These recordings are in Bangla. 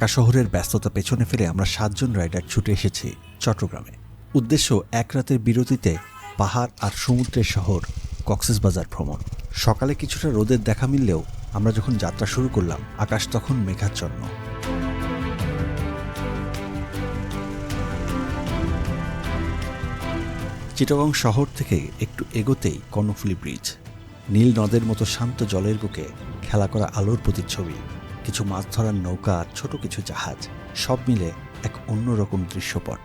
ঢাকা শহরের ব্যস্ততা পেছনে ফেলে আমরা সাতজন রাইডার ছুটে এসেছি চট্টগ্রামে। উদ্দেশ্য, এক রাতের বিরতিতে পাহাড় আর সমুদ্রের শহর কক্সবাজার ভ্রমণ। সকালে কিছুটা রোদের দেখা মিললেও আমরা যখন যাত্রা শুরু করলাম, আকাশ তখন মেঘাচ্ছন্ন। চিটাগং শহর থেকে একটু এগোতেই কর্ণফুলী ব্রিজ, নীল নদের মতো শান্ত জলের বুকে খেলা করা আলোর প্রতিচ্ছবি। কিছু মাছ ধরার নৌকা আর ছোট কিছু জাহাজ, সব মিলে এক অন্যরকম দৃশ্যপট।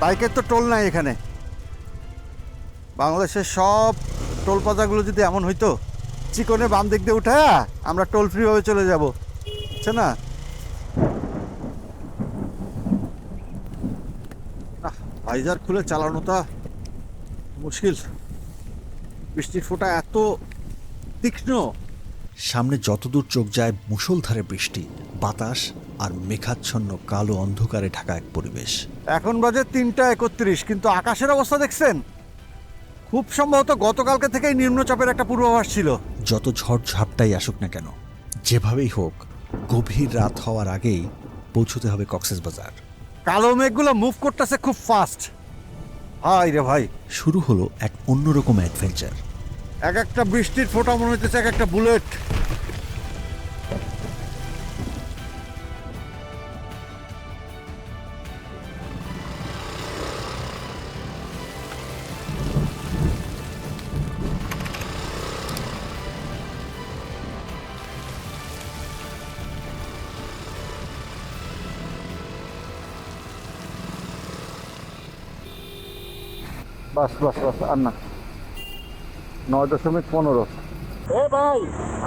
বাইকের তো টোল নাই এখানে। বাংলাদেশের সব টোল প্লাজাগুলো যদি এমন হইতো চিকনে বাম দিক দিয়ে উঠে আমরা টোল ফ্রিভাবে চলে যাব। না আহ, ভাইজার খুলে চালানোটা মুশকিল। বৃষ্টির ফোঁটা এত তীক্ষ্ণ। সামনে যতদূর চোখ যায় মুষলধারে বৃষ্টি বাতাস আর মেঘাচ্ছন্ন কালো অন্ধকারে ঢাকা এক পরিবেশ। এখন বাজে তিনটা একত্রিশ কিন্তু আকাশের অবস্থা দেখছেন? খুব সম্ভবত গতকালকে থেকেই নিম্নচাপের একটা পূর্বাভাস ছিল। যত ঝড় ঝাপটাই আসুক না কেন যেভাবেই হোক গভীর রাত হওয়ার আগেই পৌঁছতে হবে কক্সবাজার কালো মেঘগুলো মুভ করতেছে খুব ফাস্ট হাই রে ভাই। শুরু হলো এক অন্যরকম অ্যাডভেঞ্চার এক একটা বৃষ্টির ফোটা মনে হইতেছে এক একটা বুলেট বাস বাস বাস আর না নয় দশমিক পনেরো এ ভাই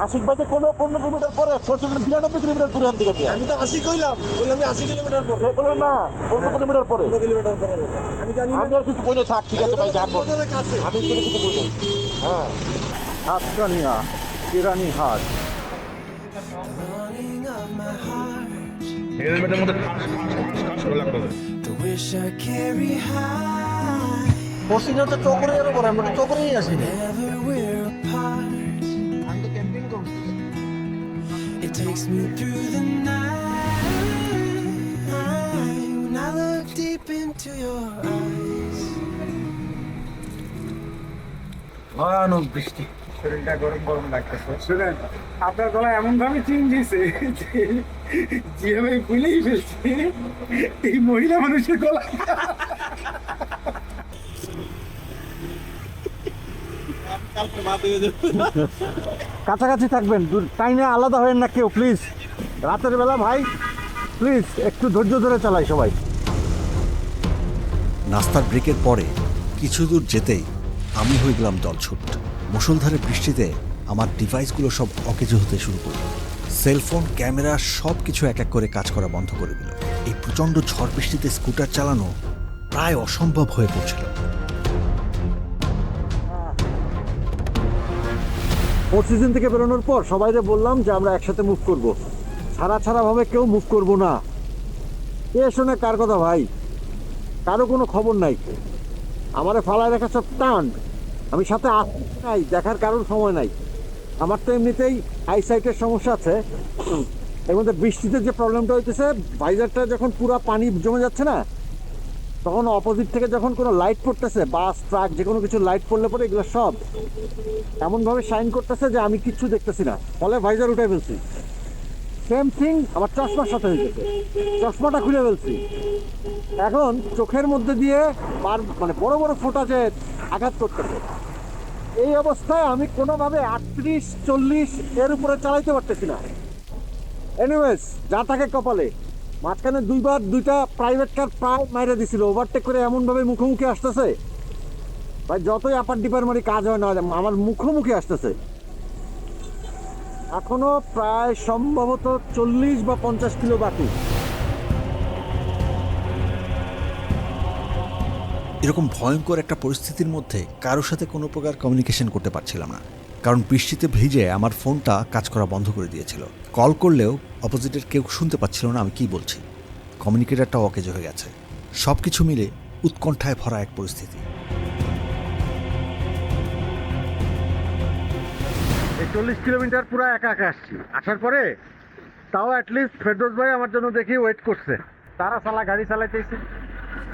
আশিক ভাই কোনো পনেরো কিলোমিটার পরে ছশো বিরানব্বই কিলোমিটার দূরে আনতে গেছে আমি তো আশি কইলাম বললাম আশি কিলোমিটার পর সে বলল না পনেরো কিলোমিটার পরে পনেরো কিলোমিটার পরে আমি জানি না আমি আর কিছু বলে থাক ঠিক আছে ভাই জানব আমি কোনো কিছু বলি হ্যাঁ হাট হেলমেটের মধ্যে ঠাস ঠাস ঠাস ঠাস করে লাগতেছে The wish I carry high, পশ্চিমে তো চকরে এর উপরে আমরা চকরেই আসি না never we're apart. It takes me through the night. When I look deep into your eyes. ভয়ানক বৃষ্টি। শরীরটা গরম গরম লাগতেছে। শুনেন আপনার গলা এমন ভাবে হয়েছে যে যেভাবে ভুলেই ফেলছে এই মহিলা মানুষের গলা। কাছাকাছি থাকবেন টাইমে আলাদা হবেন না কেউ প্লিজ রাতের বেলা ভাই প্লিজ একটু ধৈর্য ধরে চালাই সবাই। নাস্তার ব্রেকের পরে কিছু দূর যেতেই আমি হয়ে গেলাম দলছুট। মুষলধারে বৃষ্টিতে আমার ডিভাইসগুলো সব অকেজো হতে শুরু করল। সেলফোন ক্যামেরা সব কিছু এক এক করে কাজ করা বন্ধ করে দিল। এই প্রচণ্ড ঝড় বৃষ্টিতে স্কুটার চালানো প্রায় অসম্ভব হয়ে পড়ছিল। ফোর্থ সিজন থেকে বেরোনোর পর সবাইকে বললাম যে আমরা একসাথে মুভ করব। ছাড়া ছাড়া ভাবে কেউ মুভ করব না। কে শোনে কার কথা ভাই? কারও কোনো খবর নাই। আমারে ফালায় রেখা সব টান। আমি সাথে নাই, দেখার কারোর সময় নাই। আমার তো এমনিতেই আইসাইটের সমস্যা আছে। এর মধ্যে বৃষ্টিতে যে প্রবলেমটা হইতেছে ভাইজারটা যখন পুরো পানি জমে যাচ্ছে না তখন অপোজিট থেকে যখন কোনো লাইট পড়তেছে বাস ট্রাক যে কোনো কিছু লাইট পড়লে পরে এগুলো সব এমনভাবে শাইন করতেছে যে আমি কিচ্ছু দেখতেছি না। ফলে ভাইজার উঠে ফেলছি। সেম থিং আমার চশমার সাথে হয়েছে চশমাটা খুলে ফেলছি। এখন চোখের মধ্যে দিয়ে বার মানে বড় বড় ফোঁটা যে আঘাত করতেছে। এই অবস্থায় আমি কোনোভাবে আটত্রিশ, চল্লিশ এর উপরে চালাইতে পারতেছি না। এনিওয়েজ যা থাকে কপালে। মাঝখানে দুইবার দুইটা প্রাইভেট কার প্রায় মাইরে দিছিল ওভারটেক করে এমনভাবে মুখোমুখি আসতেছে। ভাই, যতই আপার ডিপার মারি কাজ হয় না, আমার মুখোমুখি আসতেছে। এখনও প্রায় সম্ভবত চল্লিশ বা পঞ্চাশ কিলো বাকি। এরকম ভয়ঙ্কর একটা পরিস্থিতির মধ্যে কারোর সাথে কোনো প্রকার কমিউনিকেশন করতে পারছিলাম না। কারণ বৃষ্টিতে ভিজে আমার ফোনটা কাজ করা বন্ধ করে দিয়েছিল। কল করলেও অপোজিটের কেউ শুনতে পাচ্ছিল না আমি কি বলছি। কমিউনিকেটারটাও অকেজ হয়ে গেছে। সব কিছু মিলে উৎকণ্ঠায় ভরা এক পরিস্থিতি। চল্লিশ কিলোমিটার পুরো একা একা আসছি। আসার পরে তাও অ্যাটলিস্ট ফেরদোস ভাই আমার জন্য দেখি ওয়েট করছে। তারা সালা গাড়ি চালাইতেছি।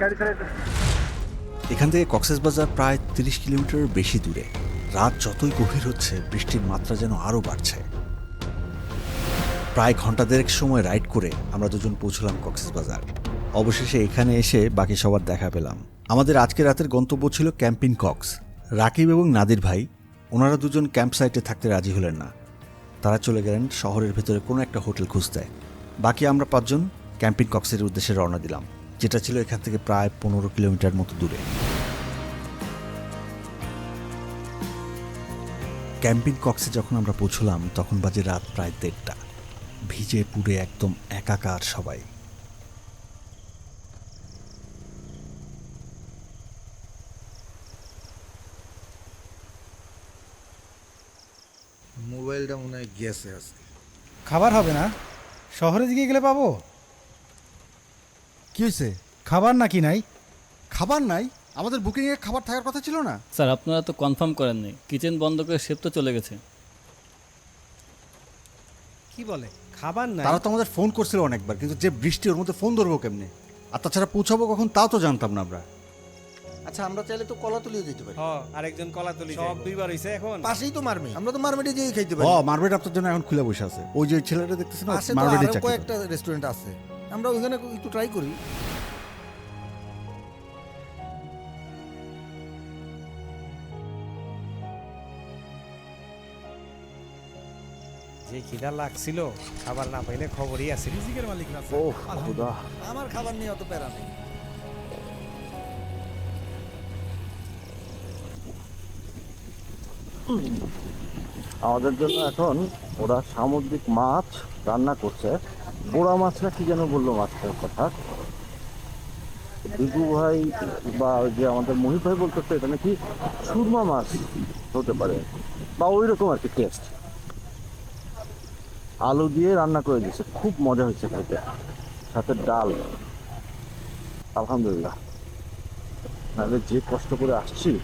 গাড়ি চালাইতেছি। এখান থেকে কক্সবাজার প্রায় তিরিশ কিলোমিটারের বেশি দূরে। রাত যতই গভীর হচ্ছে, বৃষ্টির মাত্রা যেন আরও বাড়ছে। প্রায় ঘণ্টা দেড়েক সময় রাইড করে আমরা দুজন পৌঁছলাম কক্সবাজার অবশেষে এখানে এসে বাকি সবার দেখা পেলাম। আমাদের আজকে রাতের গন্তব্য ছিল ক্যাম্পিং কক্স। রাকিব এবং নাদির ভাই, ওনারা দুজন ক্যাম্প সাইটে থাকতে রাজি হলেন না। তারা চলে গেলেন শহরের ভেতরে কোনো একটা হোটেল খুঁজতে। বাকি আমরা পাঁচজন ক্যাম্পিং কক্সের উদ্দেশ্যে রওনা দিলাম, যেটা ছিল এখান থেকে প্রায় পনেরো কিলোমিটার মতো দূরে। ক্যাম্পিং কক্সে যখন আমরা পৌঁছলাম তখন বাজে রাত প্রায় দেড়টা। ভিজে পুড়ে একদম একাকার সবাই। মোবাইলটা মনে হয় গেছে আজকে। খাবার হবে না? শহরে দিকে গেলে পাবো? কি হয়েছে খাবার নাকি নাই? খাবার নাই? আমাদের বুকিংয়ে খাবার থাকার কথা ছিল না? স্যার আপনারা তো কনফার্ম করেননি। কিচেন বন্ধ করে শেপ তো চলে গেছে। কি বলে? খাবার নাই। তারা তো আমাদের ফোন করছিল অনেকবার কিন্তু যে বৃষ্টি ওর মধ্যে ফোন ধরবো কেমনে? আর তাছাড়া পৌঁছাবো কখন তাও তো জানতাম না আমরা। আচ্ছা আমরা চাইলে তো কলা তুলিয়ে দিতে পারি। হ্যাঁ আরেকজন কলা তুলি সব দুইবার হইছে এখন। পাশেই তো মারমে। আমরা তো মারমেটে যেয়ে খাইতে ও পারি মার্বেট আপনার জন্য এখন খুলে বসে আছে। ওই যে ছেলেটা দেখতেছেন আরও চাকরি করে। কয়েকটা রেস্টুরেন্ট আছে। আমরা ওইখানে একটু ট্রাই করি। যে খিদা লাগছিল খাবার না পাইলে খবরই আছে রিজিকের মালিক না ও খুদা আমার খাবার নিয়ে অত প্যারা নেই। আমাদের জন্য এখন ওরা সামুদ্রিক মাছ রান্না করছে। পোড়া মাছ না কি যেন বলল মাছটার কথা? বিজু ভাই বা ওই যে আমাদের মহিত ভাই বলতেছে এটা নাকি সুরমা মাছ হতে পারে। বা ওই রকম আর কি টেস্ট আলু দিয়ে রান্না করে দিয়েছে। খুব মজা হয়েছে খেতে। সাথে ডাল। আলহামদুলিল্লাহ। নাহলে যে কষ্ট করে আসছি,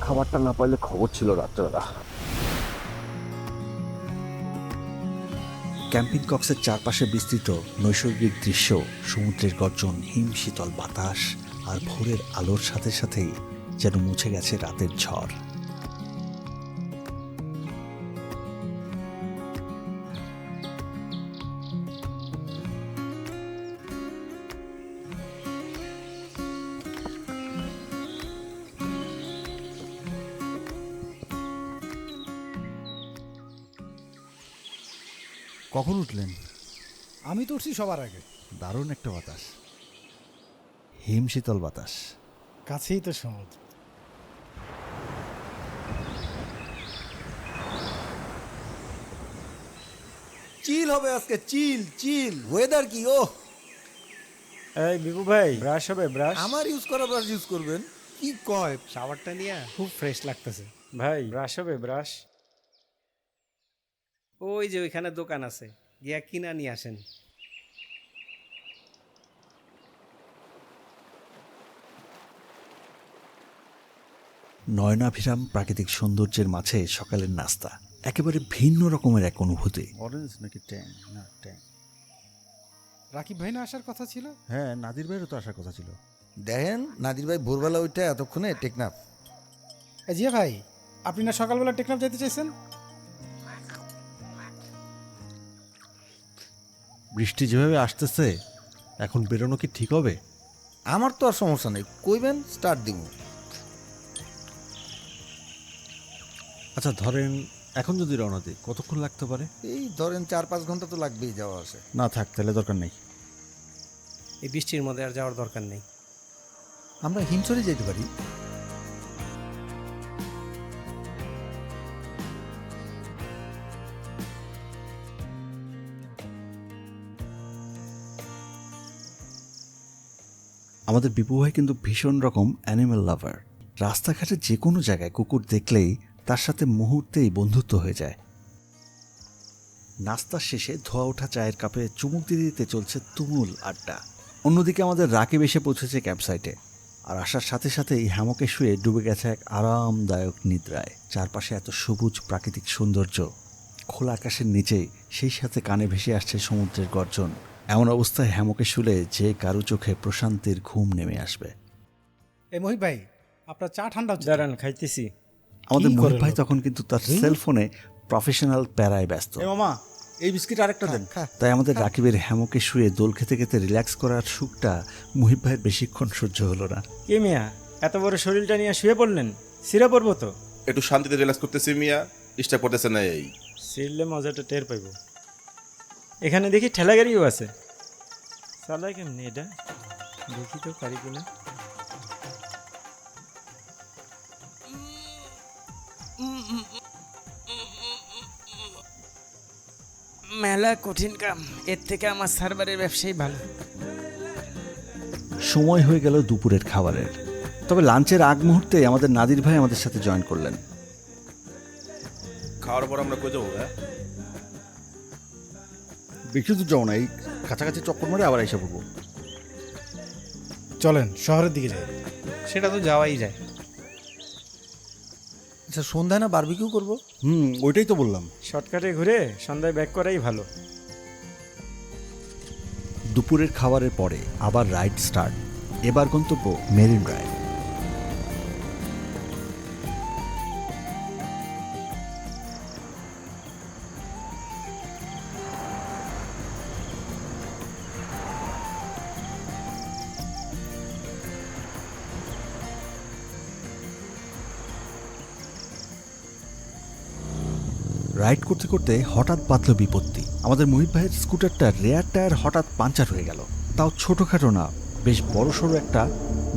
খাবারটা না পাইলে খবর ছিল রাত্রেবেলা। ক্যাম্পিং কক্সের চারপাশে বিস্তৃত নৈসর্গিক দৃশ্য, সমুদ্রের গর্জন, হিম শীতল বাতাস আর ভোরের আলোর সাথে সাথেই যেন মুছে গেছে রাতের ঝড়। কখন উঠলেন? আমি তো উঠছি সবার আগে। দারুণ একটা বাতাস। হিমশীতল বাতাস। কাছেই তো সমুদ্র। চিল হবে আজকে চিল চিল। ওয়েদার কি ও। এই বিপু ভাই ব্রাশ হবে ব্রাশ আমার ইউজ করা ব্রাশ ইউজ করবেন। কি কয়? শাওয়ারটা নিয়ে খুব ফ্রেশ লাগতেছে। ভাই ব্রাশ হবে ব্রাশ ওই যে ওইখানে দোকান আছে গিয়া কিনা নিয়ে আসেন। নয়নাভিরাম প্রাকৃতিক সৌন্দর্যের মাঝে সকালের নাস্তা একেবারে ভিন্ন রকমের এক অনুভূতি। অরেঞ্জ নাকি ট্যাং? না ট্যাং। রাকিব ভাই না আসার কথা ছিল? হ্যাঁ নাদির ভাইয়েরও তো আসার কথা ছিল। দেখেন নাদির ভাই ভোরবেলা ওইটা এতক্ষণে টেকনাফ। এ জিয়া ভাই আপনি না সকালবেলা টেকনাফ যেতে চাইছেন? বৃষ্টি যেভাবে আসতেছে এখন বেরোনো কি ঠিক হবে? আমার তো আর সমস্যা নেই। কইবেন স্টার্ট দিব। আচ্ছা ধরেন এখন যদি রওনা দিই কতক্ষণ লাগতে পারে? এই ধরেন চার পাঁচ ঘণ্টা তো লাগবেই যাওয়া আসে। না থাক তাহলে দরকার নেই। এই বৃষ্টির মধ্যে আর যাওয়ার দরকার নেই। আমরা হিমছড়ি যেতে পারি। আমাদের বিপু ভাই কিন্তু ভীষণ রকম অ্যানিম্যাল লাভার রাস্তাঘাটে যে কোনো জায়গায় কুকুর দেখলেই তার সাথে মুহূর্তেই বন্ধুত্ব হয়ে যায়। নাস্তার শেষে ধোয়া ওঠা চায়ের কাপে চুমুক দিতে দিতে চলছে তুমুল আড্ডা। অন্যদিকে আমাদের রাকিব এসে পৌঁছেছে ক্যাম্পসাইটে। আর আসার সাথে সাথেই হ্যামকে শুয়ে ডুবে গেছে এক আরামদায়ক নিদ্রায়। চারপাশে এত সবুজ প্রাকৃতিক সৌন্দর্য। খোলা আকাশের নিচেই সেই সাথে কানে ভেসে আসছে সমুদ্রের গর্জন। এমন অবস্থায় হ্যামকে শুলে যে কারও চোখে প্রশান্তির ঘুম নেমে আসবে। এ মহিব ভাই আপনার চা ঠান্ডা হচ্ছে দাঁড়ান খাইতেছি। আমাদের মহিব ভাই তখন কিন্তু তার সেলফোনে প্রফেশনাল প্যারায় ব্যস্ত। এ মামা এই বিস্কিট আরেকটা দেন। তাই আমাদের রাকিবের হ্যামকে শুয়ে দোল খেতে খেতে রিল্যাক্স করার সুখটা মুহিব ভাইয়ের বেশিক্ষণ সহ্য হলো না। কে মিয়া? এত বড় শরীরটা নিয়ে শুয়ে পড়লেন? সিরা পড়ব তো? একটু শান্তিতে রিল্যাক্স করতেছি মিয়া ডিস্টার্ব করতেছে না এই। সিরলে মজাটা টের পাইব। এখানে দেখি ঠেলা গাড়িও আছে। চালাই কেমনি এটা? দেখি তো পারি কিনা। মেলা কঠিন কাম। এর থেকে আমার সার্ভারের ব্যবসাই ভালো। সময় হয়ে গেল দুপুরের খাবারের। তবে লাঞ্চের আগ মুহূর্তে আমাদের নাদির ভাই আমাদের সাথে জয়েন করলেন। খাওয়ার পর আমরা কই যাব হ্যাঁ বেশি দূর যাও না এই কাছাকাছি চক্কর মারে আবার এসে পড়ব। চলেন শহরের দিকে যাই। সেটা তো যাওয়াই যায়। আচ্ছা সন্ধ্যায় না বারবিকিউ করব? হুম ওইটাই তো বললাম। শর্টকাটে ঘুরে সন্ধ্যায় ব্যাক করাই ভালো। দুপুরের খাবারের পরে আবার রাইড স্টার্ট এবার গন্তব্য মেরিন ড্রাইভ। রাইড করতে করতে হঠাৎ বাঁধল বিপত্তি। আমাদের মহিব ভাইয়ের স্কুটারটা রেয়ার টায়ার হঠাৎ পাঞ্চার হয়ে গেল। তাও ছোটোখাটো না বেশ বড় সড়ো একটা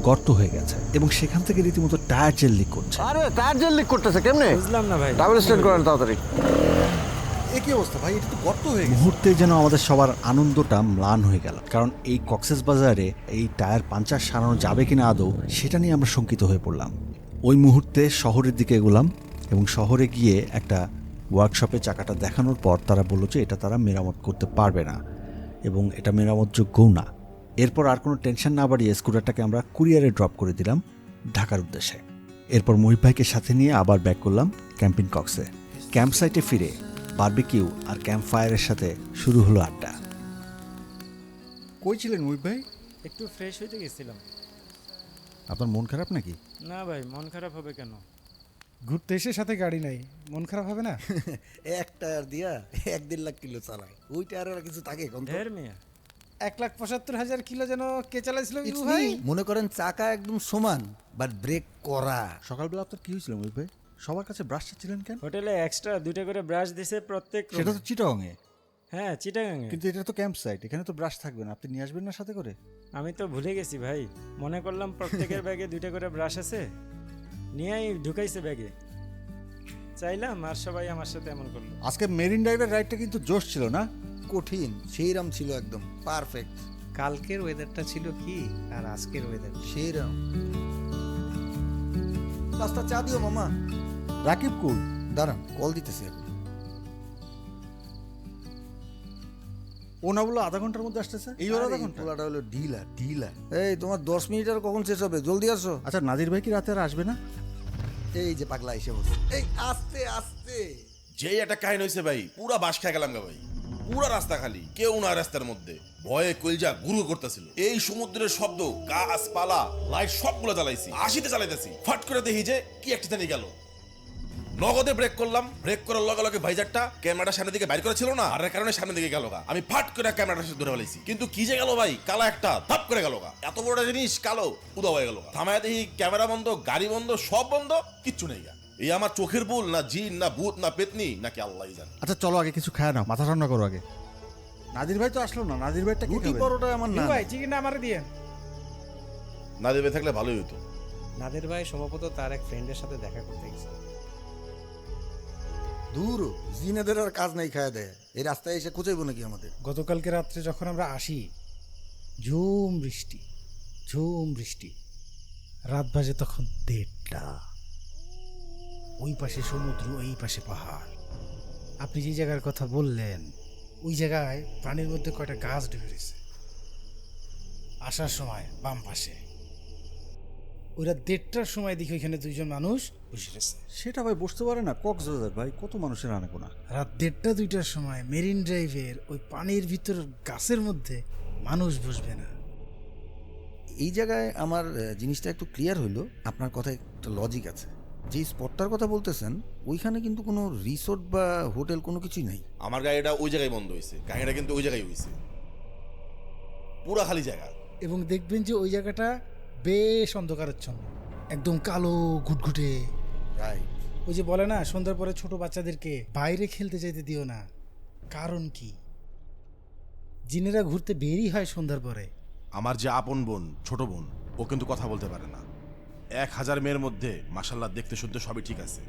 গর্ত হয়ে গেছে এবং সেখান থেকে রীতিমতো টায়ার জেল লিক করছে। আরে টায়ার জেল লিক করতেছে কেমনে? বুঝলাম না ভাই। ডাবল স্ট্যান্ড করেন তাড়াতাড়ি। এ কি অবস্থা ভাই? এটা তো গর্ত হয়ে গেছে। মুহূর্তে যেন আমাদের সবার আনন্দটা ম্লান হয়ে গেল। কারণ এই কক্সেস বাজারে এই টায়ার পাঞ্চার সারানো যাবে কিনা আদৌ সেটা নিয়ে আমরা শঙ্কিত হয়ে পড়লাম। ওই মুহূর্তে শহরের দিকে এগোলাম এবং শহরে গিয়ে একটা ওয়ার্কশপে চাকাটা দেখানোর পর তারা বলল যে এটা তারা মেরামত করতে পারবে না এবং এটা মেরামতযোগ্যও না। এরপর আর কোনো টেনশন না বাড়িয়ে স্কুটারটাকে আমরা কুরিয়ারে ড্রপ করে দিলাম ঢাকার উদ্দেশ্যে। এরপর মহিব ভাইকে সাথে নিয়ে আবার ব্যাক করলাম ক্যাম্পিং কক্সে ক্যাম্প সাইটে ফিরে বারবিকিউ আর ক্যাম্প ফায়ারের সাথে শুরু হলো আড্ডা। কই ছিলেন মুহিব ভাই একটু ফ্রেশ হইতে গেছিলাম। আপনার মন খারাপ নাকি? না ভাই মন খারাপ হবে কেন? ঘুরতে এসে সাথে গাড়ি নাই। মন খারাপ হবে না? এক টায়ার দিয়া এক দেড় লাখ কিলো চালায় ওই টায়ারের আর কিছু থাকে ঢের মিয়া। এক লাখ পঁচাত্তর হাজার কিলো যেন কে চালাইছিল ভাই? মনে করেন চাকা একদম সমান বাট ব্রেক করা। সকালবেলা আপনার কি হয়েছিল ভাই? সবার কাছে ব্রাশ ছিলেন কেন? হোটেলে এক্সট্রা দুইটা করে ব্রাশ দিছে প্রত্যেক সেটা এ। তো চিটাগংয়ে। হ্যাঁ চিটাগাঙে কিন্তু এটা তো ক্যাম্প সাইট এখানে তো ব্রাশ থাকবে না। আপনি নিয়ে আসবেন না সাথে করে? আমি তো ভুলে গেছি ভাই। মনে করলাম প্রত্যেকের ব্যাগে দুইটা করে ব্রাশ আছে। নিয়েই ঢুকাইছে ব্যাগে। চাইলাম আর সবাই আমার সাথে এমন করল। আজকে মেরিন ড্রাইভের রাইডটা কিন্তু জোশ ছিল না? কঠিন সেইরাম ছিল একদম পারফেক্ট কালকের ওয়েদারটা ছিল কি আর আজকের ওয়েদার সেইরাম। রাস্তা চা দিও মামা। রাকিব কুল দাঁড়ান কল দিতেছি এখন ও না বলল আধা ঘণ্টার মধ্যে আসতেছে? এই ওর আধা ঘণ্টা পোলাটা হলো ঢিলা ঢিলা এই তোমার দশ মিনিট আর কখন শেষ হবে? জলদি আসো। আচ্ছা নাদির ভাই কি রাতে আর আসবে না? এই যে পাগলা এসে বসে। এই আস্তে আস্তে। যেই একটা কাহিনী হয়েছে ভাই পুরা বাস খেয়ে গেলাম গা ভাই। পুরা রাস্তা খালি কেউ না রাস্তার মধ্যে। ভয়ে কলজা গুরু করতেছিল। এই সমুদ্রের শব্দ গাছপালা লাইট সবগুলো জ্বালাইছি আশিতে চালাইতেছি ফট করে দেখি যে কি একটা জানি গেল। নগদে ব্রেক করলাম। ব্রেক করার লগে লগে ভাইজারটা ক্যামেরাটা সামনের দিকে বাইর করা ছিল না। আর এর কারণে সামনের দিকে গেল গা। আমি ফাট করে ক্যামেরাটা সাথে ধরে ফেলাইছি কিন্তু কি যে গেল ভাই? কালা একটা ধাপ করে গেল গা। এত বড় জিনিস কালো উদা হয়ে গেল থামায় দেখি ক্যামেরা বন্ধ গাড়ি বন্ধ সব বন্ধ কিচ্ছু নেই গা। এই আমার চোখের ভুল না জিন না ভূত না পেতনি নাকি আল্লাহ জানে। আচ্ছা চলো আগে কিছু খায় না মাথা ঠান্ডা করো আগে। নাদির ভাই তো আসলো না। নাদির ভাইটা কি রুটি পরোটা আমার না ভাই চিকেনটা আমার দিয়ে। না ভাই থাকলে ভালোই হতো নাদের ভাই সম্ভবত তার এক ফ্রেন্ডের সাথে দেখা করতে গেছে। দূর, জিনেদের আর কাজ নাই খায় দেয়। এই রাস্তায় এসে খুঁজাইবো নাকি আমাদের? গতকালকে রাত্রে যখন আমরা আসি, ঝুম বৃষ্টি ঝুম বৃষ্টি। রাত বাজে তখন দেড়টা। ওই পাশে সমুদ্র, এই পাশে পাহাড়। আপনি যে জায়গার কথা বললেন, ওই জায়গায় পানির মধ্যে কয়টা গাছ ঢুকে রয়েছে। আসার সময় বাম পাশে। ওরা দেড়টার সময় দেখি ওইখানে দুইজন মানুষ রয়েছে সেটা ভাই বসতে পারে না কক্সবাজার ভাই কত মানুষের আনাগোনা? রাত দেড়টা দুইটার সময় মেরিন ড্রাইভের ওই পানির ভিতর গাছের মধ্যে মানুষ বসবে না। এই জায়গায় আমার জিনিসটা একটু ক্লিয়ার হইল। আপনার কথায় একটা লজিক আছে। যে স্পটটার কথা বলতেছেন ওইখানে কিন্তু কোনো রিসোর্ট বা হোটেল কোনো কিছুই নাই। আমার গাড়িটা ওই জায়গায় বন্ধ হয়েছে। কাহিনীটা কিন্তু ওই জায়গায় হয়েছে। পুরা খালি জায়গা। এবং দেখবেন যে ওই জায়গাটা বেশ অন্ধকারাচ্ছন্ন। একদম কালো ঘুটঘুটে। রাইট ওই যে বলে না সন্ধ্যার পরে ছোট বাচ্চাদেরকে বাইরে খেলতে যেতে দিও না। কারণ কি? জিনেরা ঘুরতে বেরই হয় সন্ধ্যার পরে। আমার যে আপন বোন ছোট বোন ও কিন্তু কথা বলতে পারে না। এক হাজার মেয়ের মধ্যে মাসাল্লাহ দেখতে শুনতে সবই ঠিক আছে।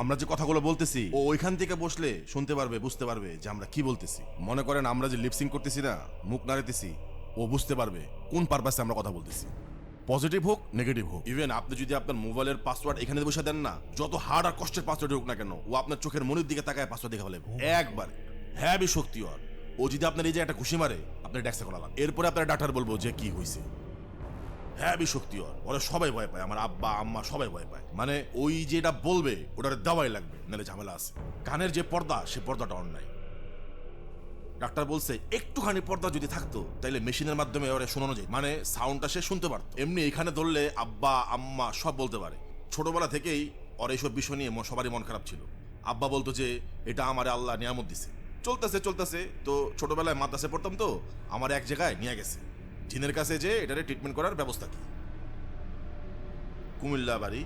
আমরা যে কথাগুলো বলতেছি ও ওইখান থেকে বসলে শুনতে পারবে বুঝতে পারবে যে আমরা কি বলতেছি। মনে করেন আমরা যে লিপসিং করতেছি না মুখ নাড়াইতেছি ও বুঝতে পারবে কোন পারপাসে আমরা কথা বলতেছি। পজিটিভ হোক নেগেটিভ হোক। ইভেন আপনি যদি আপনার মোবাইলের পাসওয়ার্ড এখানে বসে দেন না, যত হার্ড আর কষ্টের পাসওয়ার্ড হোক না কেন, ও আপনার চোখের মনের দিকে তাকায় পাসওয়ার্ড দেখে ফেলে একবার হ্যাঁ শক্তি ওর ও যদি আপনার এই যে একটা খুশি মারে আপনার ড্যাক্সে করালাম। এরপরে আপনার ডাক্তার বলব যে কি হয়েছে হ্যাঁ শক্তি ওর ওরা সবাই ভয় পায়, আমার আব্বা, আম্মা সবাই ভয় পায়। মানে ওই যেটা বলবে, ওটার দাওয়াই লাগবে, নাহলে ঝামেলা আছে। কানের যে পর্দা, সে পর্দাটা অন্যায়। ডাক্তার বলছে, একটুখানি পর্দা যদি থাকতো, তাইলে মেশিনের মাধ্যমে ওরে শোনানো যায়। মানে সাউন্ডটা সে শুনতে পারতো। এমনি এখানে ধরলে আব্বা, আম্মা সব বলতে পারে। ছোটবেলা থেকেই ওর এইসব বিষয় নিয়ে সবারই মন খারাপ ছিল। আব্বা বলতো যে, এটা আমার আল্লাহ নিয়ামত দিছে। চলতেছে চলতেছে। তো ছোটবেলায় মাদ্রাসে পড়তাম তো, আমার এক জায়গায় নিয়ে গেছে। জিনের কাছে যে এটারে ট্রিটমেন্ট করার ব্যবস্থা কি? কুমিল্লা বাড়ি,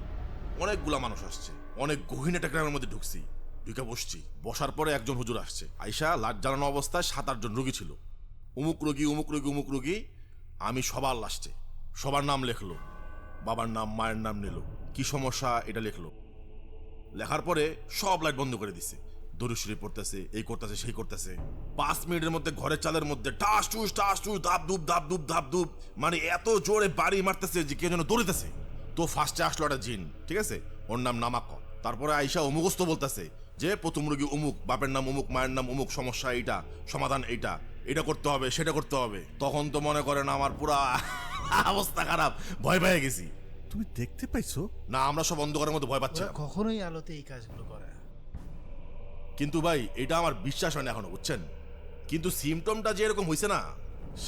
অনেকগুলা মানুষ আসছে। অনেক গহীন একটা গ্রামের মধ্যে ঢুকছি। ঢুকে বসছি। বসার পরে একজন হুজুর আসছে। আইসা লাট জ্বালানো অবস্থায় সাত, আটজন রোগী ছিল। উমুক রোগী উমুক রোগী উমুক রোগী, আমি সবার লাস্টে সবার নাম লেখলো। বাবার নাম, মায়ের নাম নিল। কি সমস্যা, এটা লিখলো। লেখার পরে সব লাইট বন্ধ করে দিছে। দরুশরী পড়তেছে, এই করতেছে, সেই করতেছে। পাঁচ মিনিটের মধ্যে ঘরের চালের মধ্যে টাস টুস টাস টুস ধাপ, ধুপ ধাপ ধুপ ধাপ, ধুপ মানে এত জোরে বাড়ি মারতেছে যে কেউ যেন দৌড়িতেছে। তো ফার্স্টে আসলো একটা জিন, ঠিক আছে? ওর নাম নামাক তারপরে আইসা অমুকস্ত বলতেছে যে প্রথম রোগী অমুক বাপের নাম অমুক মায়ের নাম অমুক সমস্যা এইটা সমাধান এইটা এটা করতে হবে সেটা করতে হবে। তখন তো মনে করেন আমার পুরা অবস্থা খারাপ ভয় পেয়ে গেছি। তুমি দেখতে পাইছো? না আমরা সব অন্ধকারের মধ্যে ভয় পাচ্ছি ওরা কখনোই আলোতে এই কাজগুলো করে না। কিন্তু ভাই এটা আমার বিশ্বাস হয় না এখনও বুঝছেন? কিন্তু সিমটমটা যে এরকম হয়েছে না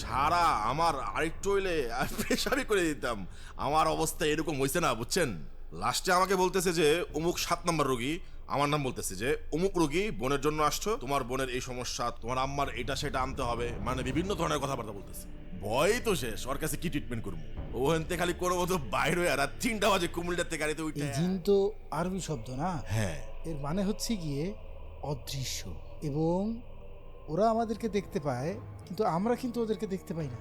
সারা আমার আরেকটু হইলে প্রেশারই করে দিতাম। আমার অবস্থা এরকম হয়েছে না বুঝছেন? লাস্টে আমাকে বলতেছে যে অমুক সাত নম্বর রোগী আমার নাম বলতেছে যে অমুক রোগী বোনের জন্য আসছো তোমার বোনের এই সমস্যা তোমার আম্মার এটা সেটা আনতে হবে মানে বিভিন্ন ধরনের কথাবার্তা বলতেছে। ভয় তো শেষ ওর কাছে কি ট্রিটমেন্ট করব? ও হেনতে খালি কোনো মতো বাইরে আর রাত তিনটা বাজে কুমিল্লার থেকে গাড়িতে উঠে। এই জিন তো আরবি শব্দ না? হ্যাঁ। এর মানে হচ্ছে গিয়ে অদৃশ্য এবং ওরা আমাদেরকে দেখতে পায় কিন্তু আমরা কিন্তু ওদেরকে দেখতে পাই না।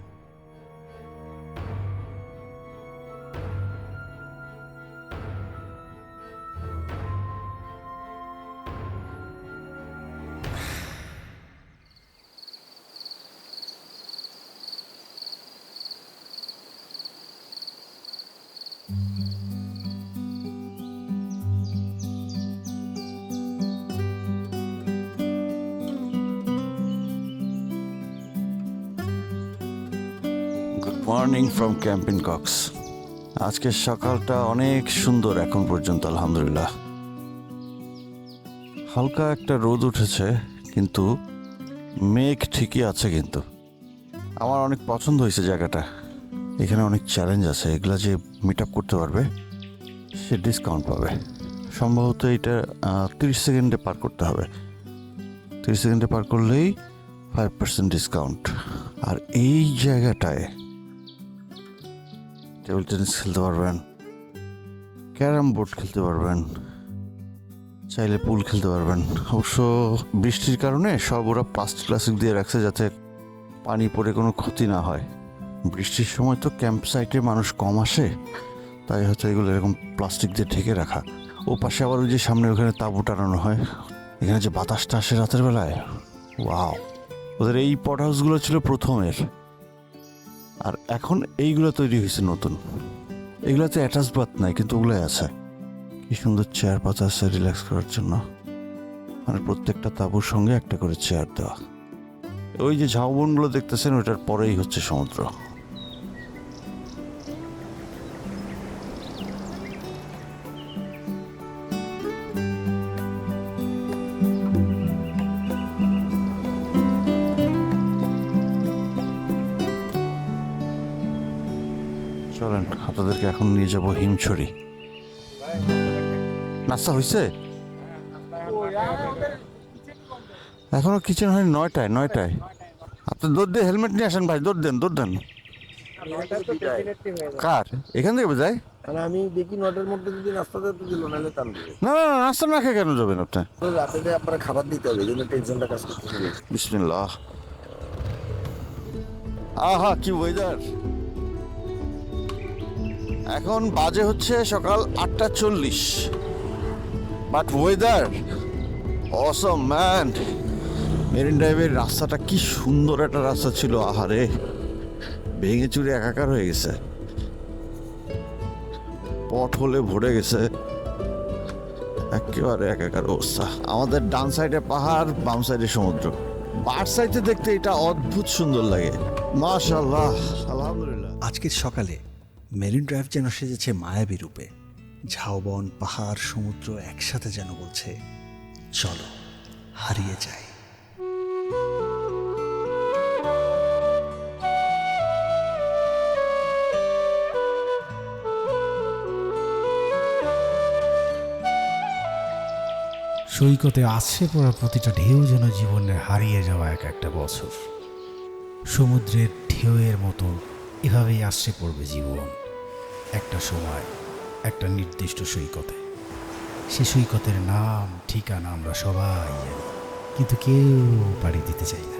ফ্রম ক্যাম্পিং কক্স আজকের সকালটা অনেক সুন্দর এখন পর্যন্ত, আলহামদুলিল্লাহ। হালকা একটা রোদ উঠেছে, কিন্তু মেঘ ঠিকই আছে কিন্তু। আমার অনেক পছন্দ হয়েছে জায়গাটা। এখানে অনেক চ্যালেঞ্জ আছে, এগুলা যে মিট আপ করতে পারবে, সে ডিসকাউন্ট পাবে। সম্ভবত এটা তিরিশ সেকেন্ডে পার করতে হবে। তিরিশ সেকেন্ডে পার করলেই ফাইভ পার্সেন্ট ডিসকাউন্ট আর এই জায়গাটায় টেবিল টেনিস খেলতে পারবেন, ক্যারাম বোর্ড খেলতে পারবেন, চাইলে পুল খেলতে পারবেন। অবশ্য বৃষ্টির কারণে সব ওরা প্লাস্টিক প্লাস্টিক দিয়ে রাখছে যাতে পানি পড়ে কোনো ক্ষতি না হয়। বৃষ্টির সময় তো ক্যাম্প সাইটে মানুষ কম আসে, তাই হয়তো এগুলো এরকম প্লাস্টিক দিয়ে ঢেকে রাখা। ও পাশে আবার ওই যে সামনে ওখানে তাঁবু টানানো হয়, এখানে যে বাতাসটা আসে রাতের বেলায় ওয়াও ওদের এই পট হাউসগুলো ছিল প্রথমের। আর এখন এইগুলো তৈরি হয়েছে নতুন। এগুলোতে অ্যাটাচ বাথ নাই, কিন্তু ওগুলোই আছে। কি সুন্দর চেয়ার পাতা আছে রিল্যাক্স করার জন্য। মানে প্রত্যেকটা তাঁবুর সঙ্গে একটা করে চেয়ার দেওয়া। ওই যে ঝাউবনগুলো দেখতেছেন ওইটার পরেই হচ্ছে সমুদ্র। আপনাদেরকে এখন নিয়ে যাব হিমছড়ি। নাস্তা হয়েছে এখনও কিচেন হয়নি নয়টায় নয়টায়। আপনি দৌড় দিয়ে হেলমেট নিয়ে আসেন ভাই দৌড় দেন দৌড় দেন। কার? এখান থেকে যায় মানে আমি দেখি নটার মধ্যে যদি নাস্তাটা তো দিল নাহলে তার না না নাস্তা না খেয়ে কেন যাবেন আপনি? রাতে আপনার খাবার দিতে হবে এই জন্য টেনশনটা কাজ করতেছে। বিসমিল্লাহ। আহা কি ওয়েদার এখন বাজে হচ্ছে সকাল আটটা চল্লিশ। But weather awesome man marine ড্রাইভের রাস্তাটা কি সুন্দর একটা রাস্তা ছিল, আহারে। ভেঙে চুরে একাকার হয়ে গেছে। পট হলে ভরে গেছে। একেবারে একাকার অবস্থা। আমাদের ডান সাইডে পাহাড়, বাম সাইডে সমুদ্র। বার সাইডে দেখতে এটা অদ্ভুত সুন্দর লাগে। মাশাল্লাহ আলহামদুলিল্লাহ। আজকের সকালে মেরিন ড্রাইভ যেন সেজেছে মায়াবী রূপে, ঝাউবন, পাহাড়, সমুদ্র একসাথে যেন বলছে, চলো, হারিয়ে যাই। সৈকতে আছড়ে পড়া প্রতিটা ঢেউ যেন জীবনের হারিয়ে যাওয়া এক একটা বছর। সমুদ্রের ঢেউয়ের মতো এভাবেই আসছে পড়বে জীবন। একটা সময়, একটা নির্দিষ্ট সৈকতে। সে সৈকতের নাম, ঠিকানা আমরা সবাই জানি, কিন্তু কেউ পাড়ি দিতে চাই না।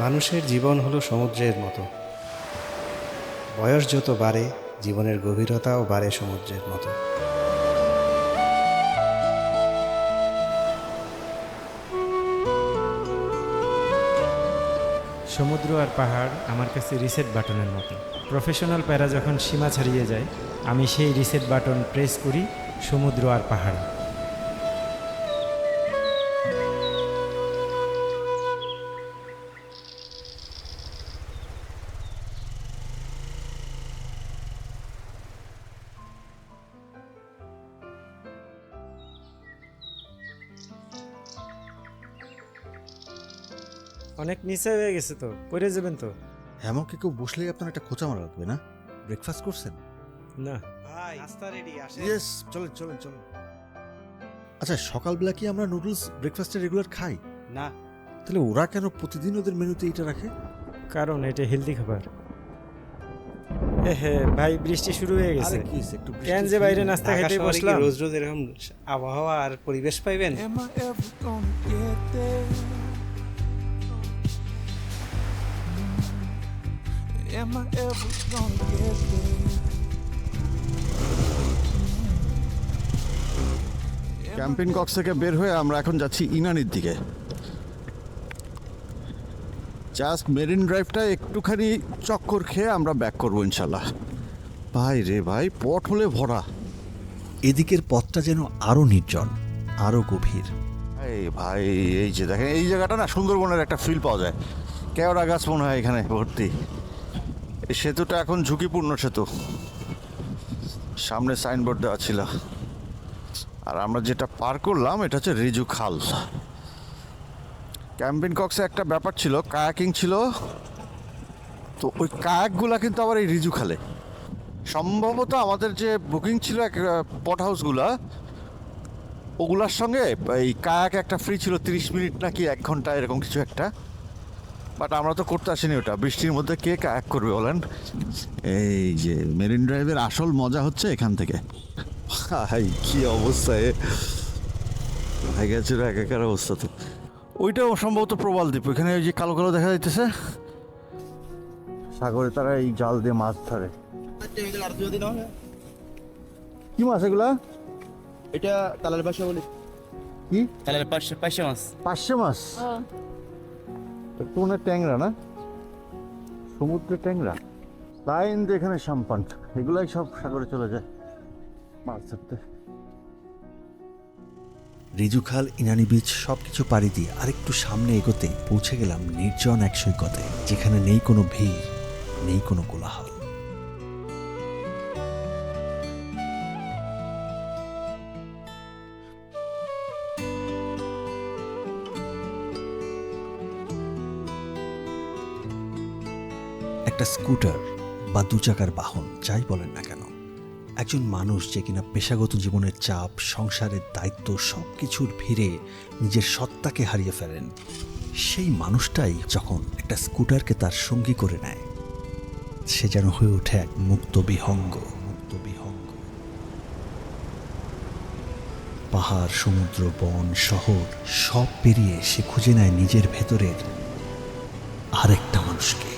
মানুষের জীবন হলো সমুদ্রের মতো। বয়স যত বাড়ে, জীবনের গভীরতাও বাড়ে সমুদ্রের মতো। সমুদ্র আর পাহাড় আমার কাছে রিসেট বাটনের মতো। প্রফেশনাল প্যারা যখন সীমা ছাড়িয়ে যায়, আমি সেই রিসেট বাটন প্রেস করি সমুদ্র আর পাহাড়। নিচে হয়ে গেছে তো পড়ে যাবেন তো। হ্যামকে কেউ বসলেই আপনার একটা খোঁচা মারা লাগবে না? ব্রেকফাস্ট করছেন? না। ভাই নাস্তা রেডি আসে ইয়েস চলেন চলেন চলেন। আচ্ছা সকালবেলা কি আমরা নুডলস ব্রেকফাস্টে রেগুলার খাই? না। তাহলে ওরা কেন প্রতিদিন ওদের মেনুতে এটা রাখে? কারণ এটা হেলদি খাবার। এ হে ভাই বৃষ্টি শুরু হয়ে গেছে। কি হইছে, একটু বৃষ্টি কেন যে বাইরে নাস্তা ঢাকা খেতে শহরে কি বসলাম? রোজ রোজ এরকম আবহাওয়া আর পরিবেশ পাইবেন? Am I ever gonna get there? Am I ever gonna get there? Camping Cox থেকে বের হয়ে আমরা এখন যাচ্ছি ইনানির দিকে। জাস্ট মেরিন ড্রাইভটা একটুখানি চক্কর খেয়ে আমরা ব্যাক করব ইনশাল্লাহ। ভাই রে ভাই পট হলে ভরা। এদিকের পথটা যেন আরও নির্জন আরও গভীর। এই ভাই এই যে দেখেন এই জায়গাটা না সুন্দরবনের একটা ফিল পাওয়া যায়। কেওড়া গাছ মনে হয় এখানে ভর্তি। এই সেতুটা এখন ঝুঁকিপূর্ণ সেতু। সামনে সাইনবোর্ড দেওয়া ছিল। আর আমরা যেটা পার করলাম, এটা হচ্ছে রিজু খাল। ক্যাম্পিং কক্সে একটা ব্যাপার ছিল, কায়াকিং ছিল। তো ওই কায়াকগুলা কিন্তু আবার এই রিজু খালে। সম্ভবত আমাদের যে বুকিং ছিল এক পট হাউসগুলা, ওগুলার সঙ্গে এই কায়াক একটা ফ্রি ছিল, তিরিশ মিনিট নাকি এক ঘণ্টা, এরকম কিছু একটা। বাট আমরা তো করতে আসিনি ওটা। বৃষ্টির মধ্যে কে কায়াক করবে বলেন? এই যে মেরিন ড্রাইভের আসল মজা হচ্ছে এখান থেকে। ভাই কি অবস্থা এ? ভাই গেছে একাকার অবস্থা তো। ওইটাও সম্ভবত প্রবাল দ্বীপ। ওইখানে ওই যে কালো কালো দেখা যাইতেছে। সাগরে তারা এই জাল দিয়ে মাছ ধরে। কি মাছ এগুলা? এটা তালার বাসা বলি। কি? তালার পাশে পাশে মাছ। পার্শে মাছ? একটু ট্যাংরা না? সমুদ্রে ট্যাংরা। লাইন দিয়ে এখানে সাম্পান। এগুলাই সব সাগরে চলে যায়। মাছ ধরতে। রিজুখাল ইনানি বিচ সব কিছু পাড়ি দিয়ে আরেকটু সামনে এগোতে পৌঁছে গেলাম নির্জন এক সৈকতে, যেখানে নেই কোনো ভিড়, নেই কোনো কোলাহল। স্কুটার বা দু চাকার বাহন, যাই বলেন না কেন, একজন মানুষ যে কিনা পেশাগত জীবনের চাপ, সংসারের দায়িত্ব সব কিছুর ভিড়ে নিজের সত্তাকে হারিয়ে ফেলেন, সেই মানুষটাই যখন একটা স্কুটারকে তার সঙ্গী করে নেয়, সে যেন হয়ে ওঠে এক মুক্ত বিহঙ্গ মুক্ত বিহঙ্গ। পাহাড়, সমুদ্র, বন, শহর, সব পেরিয়ে সে খুঁজে নেয় নিজের ভেতরের আরেকটা মানুষকে।